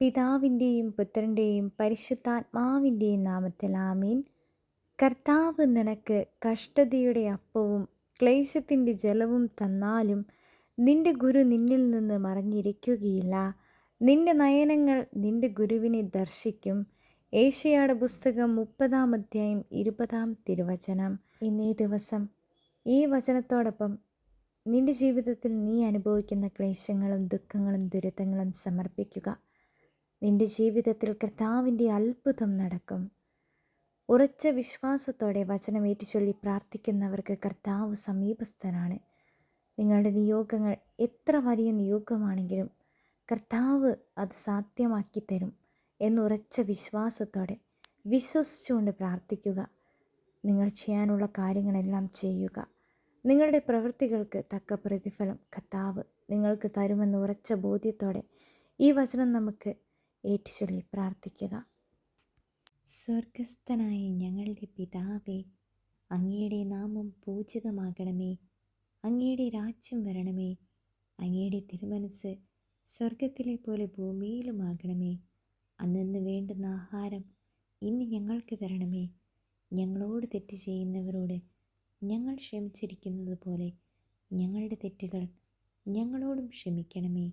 പിതാവിന്റെയും പുത്രന്റെയും പരിശുദ്ധാത്മാവിന്റെയും നാമത്തിൽ ആമീൻ. കർത്താവ് നിനക്ക് കഷ്ടതയുടെ അപ്പവും ക്ലേശത്തിന്റെ ജലവും തന്നാലും നിന്റെ ഗുരു നിന്നിൽ നിന്ന് മറഞ്ഞിരിക്കുകയില്ല. നിന്റെ നയനങ്ങൾ നിന്റെ ഗുരുവിനെ ദർശിക്കും. ഏഷ്യയുടെ പുസ്തകം മുപ്പതാം അധ്യായം ഇരുപതാം തിരുവചനം. ഇന്നേ ദിവസം ഈ വചനത്തോടൊപ്പം നിന്റെ ജീവിതത്തിൽ നീ അനുഭവിക്കുന്ന ക്ലേശങ്ങളും ദുഃഖങ്ങളും ദുരിതങ്ങളും സമർപ്പിക്കുക. നിന്റെ ജീവിതത്തിൽ കർത്താവിന്റെ അത്ഭുതം നടക്കും. ഉറച്ച വിശ്വാസത്തോടെ വചനം ഏറ്റുചൊല്ലി പ്രാർത്ഥിക്കുന്നവർക്ക് കർത്താവ് സമീപസ്ഥനാണ്. നിങ്ങളുടെ നിയോഗങ്ങൾ എത്ര വലിയ നിയോഗമാണെങ്കിലും കർത്താവ് അത് സാധ്യമാക്കി തരും എന്നുറച്ച വിശ്വാസത്തോടെ വിശ്വസിച്ചുകൊണ്ട് പ്രാർത്ഥിക്കുക. നിങ്ങൾ ചെയ്യാനുള്ള കാര്യങ്ങളെല്ലാം ചെയ്യുക. നിങ്ങളുടെ പ്രവൃത്തികൾക്ക് തക്ക പ്രതിഫലം കർത്താവ് നിങ്ങൾക്ക് തരുമെന്ന് ഉറച്ച ബോധ്യത്തോടെ ഈ വചനം നമുക്ക് ഏറ്റുചൊല്ലി പ്രാർത്ഥിക്കുക. സ്വർഗസ്ഥനായ ഞങ്ങളുടെ പിതാവേ അങ്ങയുടെ നാമം പൂജിതമാകണമേ. അങ്ങയുടെ രാജ്യം വരണമേ. അങ്ങയുടെ തിരുമനസ് സ്വർഗത്തിലെ പോലെ ഭൂമിയിലുമാകണമേ. അന്നു വേണ്ടുന്ന ആഹാരം ഇന്ന് ഞങ്ങൾക്ക് തരണമേ. ഞങ്ങളോട് തെറ്റ് ചെയ്യുന്നവരോട് ഞങ്ങൾ ക്ഷമിച്ചിരിക്കുന്നത് പോലെ ഞങ്ങളുടെ തെറ്റുകൾ ഞങ്ങളോടും ക്ഷമിക്കണമേ.